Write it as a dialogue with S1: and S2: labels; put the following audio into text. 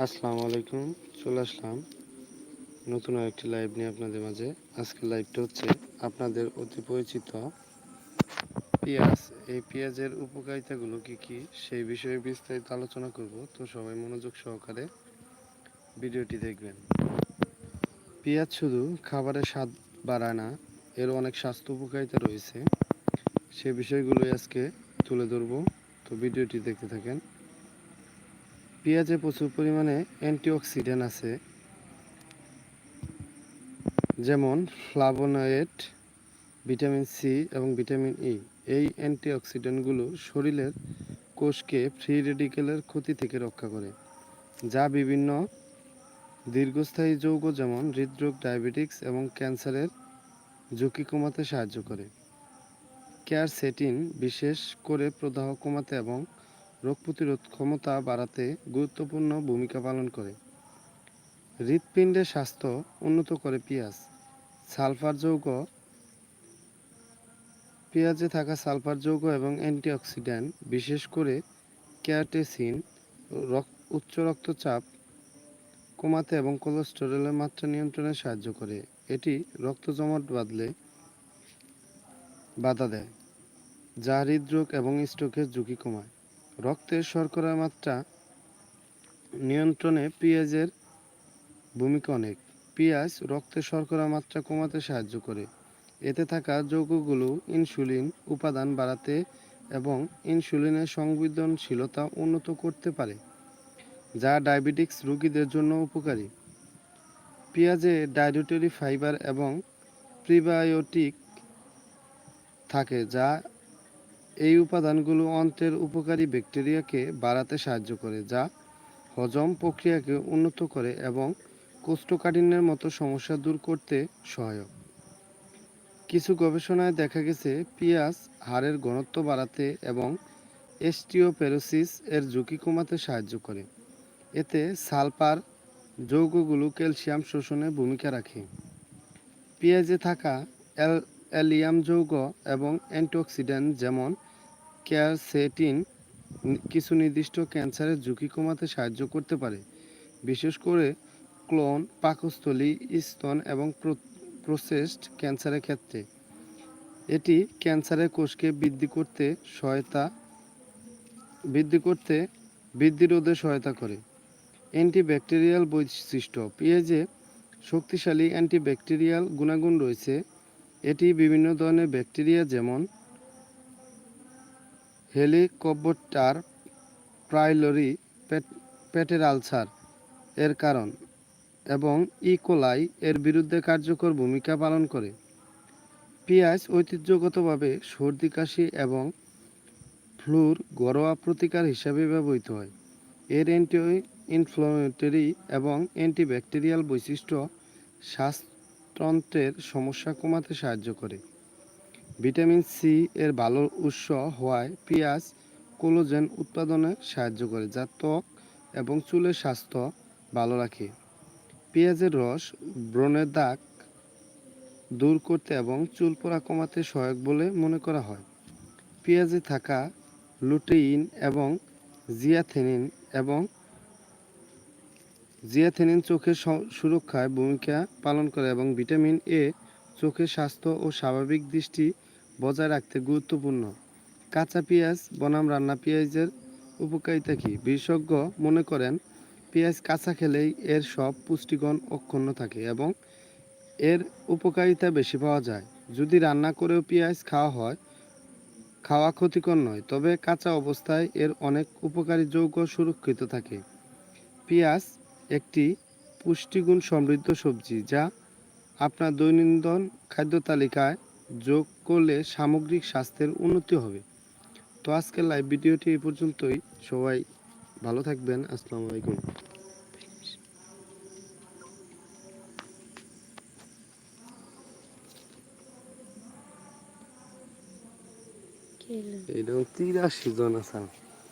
S1: আসসালামু আলাইকুম, চলে আসলাম নতুন একটি লাইভ নিয়ে আপনাদের মাঝে। আজকের লাইভটা হচ্ছে আপনাদের অতি পরিচিত পেঁয়াজ। এই পেঁয়াজের উপকারিতাগুলো কি কি সেই বিষয়ে বিস্তারিত আলোচনা করব। তো সবাই মনোযোগ সহকারে ভিডিওটি দেখবেন। পেঁয়াজ শুধু খাবারের স্বাদ বাড়ায় না, এর অনেক স্বাস্থ্য উপকারিতা রয়েছে। সে বিষয়গুলোই আজকে তুলে ধরবো। তো ভিডিওটি দেখতে থাকেন। পেঁয়াজে প্রচুর পরিমাণে অ্যান্টিঅক্সিডেন্ট আছে। যেমন ফ্লাভোনয়েড ভিটামিন সি এবং ভিটামিন ই। এই অ্যান্টিঅক্সিডেন্টগুলো শরীরের কোষকে ফ্রি রেডিকেলের ক্ষতি থেকে রক্ষা করে, যা বিভিন্ন দীর্ঘস্থায়ী যৌগ যেমন হৃদরোগ ডায়াবেটিক্স এবং ক্যান্সারের ঝুঁকি কমাতে সাহায্য করে। ক্যারসেটিন বিশেষ করে প্রদাহ কমাতে এবং রোগ প্রতিরোধ ক্ষমতা বাড়াতে গুরুত্বপূর্ণ ভূমিকা পালন করে। হৃৎপিণ্ডের স্বাস্থ্য উন্নত করে পেঁয়াজ। সালফার যৌগ, পেঁয়াজে থাকা সালফার যৌগ এবং অ্যান্টিঅক্সিডেন্ট বিশেষ করে ক্যারটেসিন উচ্চ রক্তচাপ কমাতে এবং কোলেস্টেরলের মাত্রা নিয়ন্ত্রণে সাহায্য করে। এটি রক্ত জমাট বাঁধলে বাধা দেয়, যা হৃদরোগ এবং স্ট্রোকের ঝুঁকি কমায়। রক্তের শর্করার মাত্রা নিয়ন্ত্রণে পেঁয়াজের ভূমিকা অনেক। পেঁয়াজ রক্তের শর্করার মাত্রা কমাতে সাহায্য করে। এতে থাকা যৌগগুলো ইনসুলিন উপাদান বাড়াতে এবং ইনসুলিনের সংবেদনশীলতা উন্নত করতে পারে, যা ডায়াবেটিক্স রোগীদের জন্য উপকারী। পেঁয়াজে ডায়রিটরি ফাইবার এবং প্রিবায়োটিক থাকে, যা এই উপাদানগুলো অন্ত্রের উপকারী ব্যাকটেরিয়াকে বাড়াতে সাহায্য করে, যা হজম প্রক্রিয়াকে উন্নত করে এবং কোষ্ঠকাঠিন্যের মতো সমস্যা দূর করতে সহায়ক। কিছু গবেষণায় দেখা গেছে, পেঁয়াজ হাড়ের ঘনত্ব বাড়াতে এবং এস্টিওপেরোসিস এর ঝুঁকি কমাতে সাহায্য করে। এতে সালফার যৌগগুলো ক্যালসিয়াম শোষণে ভূমিকা রাখে। পেঁয়াজে থাকা অ্যাল অ্যালিয়াম যৌগ এবং অ্যান্টিঅক্সিডেন্ট যেমন ক্যারসেটিন কিছু নির্দিষ্ট ক্যান্সারের ঝুঁকি কমাতে সাহায্য করতে পারে। বিশেষ করে ক্লোন, পাকস্থলী, স্তন এবং প্রসেসড ক্যান্সারের ক্ষেত্রে। এটি ক্যান্সারের কোষকে বৃদ্ধি করতে সহায়তা, বৃদ্ধি করতে বৃদ্ধি রোধে সহায়তা করে। অ্যান্টিব্যাকটেরিয়াল বৈশিষ্ট্য পেঁয়াজে শক্তিশালী অ্যান্টিব্যাকটেরিয়াল গুণাগুণ রয়েছে। এটি বিভিন্ন ধরনের ব্যাকটেরিয়া যেমন হেলিকপ্টার, প্রাইলরি পেটের আলসার এর কারণ এবং ইকোলাই এর বিরুদ্ধে কার্যকর ভূমিকা পালন করে। পেঁয়াজ ঐতিহ্যগতভাবে সর্দি, কাশি এবং ফ্লুর ঘরোয়া প্রতিকার হিসাবে ব্যবহৃত হয়। এর অ্যান্টি ইনফ্লামেটরি এবং অ্যান্টিব্যাকটেরিয়াল বৈশিষ্ট্য শ্বাসতন্ত্রের সমস্যা কমাতে সাহায্য করে। ভিটামিন সি এর ভালো উৎস হওয়ায় পেঁয়াজ, কোলোজেন উৎপাদনে সাহায্য করে, যা ত্বক এবং চুলের স্বাস্থ্য ভালো রাখে। পেঁয়াজের রস ব্রণের দাগ দূর করতে এবং চুল পড়া কমাতে সহায়ক বলে মনে করা হয়। পেঁয়াজে থাকা লুটেইন এবং জিয়াথেনিন এবং জিয়াথেনিন চোখের সুরক্ষায় ভূমিকা পালন করে এবং ভিটামিন এ, চোখের স্বাস্থ্য ও স্বাভাবিক দৃষ্টি বজায় রাখতে গুরুত্বপূর্ণ। কাঁচা পেঁয়াজ, বনাম রান্না পেঁয়াজের উপকারিতা কী? বিশেষজ্ঞ মনে করেন, পেঁয়াজ কাঁচা খেলেই এর সব পুষ্টিগুণ অক্ষুণ্ণ থাকে এবং এর উপকারিতা বেশি পাওয়া যায়। যদি রান্না করেও পেঁয়াজ খাওয়া হয়, খাওয়া ক্ষতিকর নয়, তবে কাঁচা অবস্থায় এর অনেক উপকারী যৌগ সুরক্ষিত থাকে। পেঁয়াজ একটি পুষ্টিগুণ সমৃদ্ধ সবজি যা আপনার দৈনন্দিন খাদ্য তালিকায় যোগ করলে সামগ্রিক স্বাস্থ্যের উন্নতি হবে। তো আজকের লাইভ ভিডিওটি এই পর্যন্তই। সবাই ভালো থাকবেন। আসসালামু আলাইকুম। এইরকম তিরাশি জন আছে।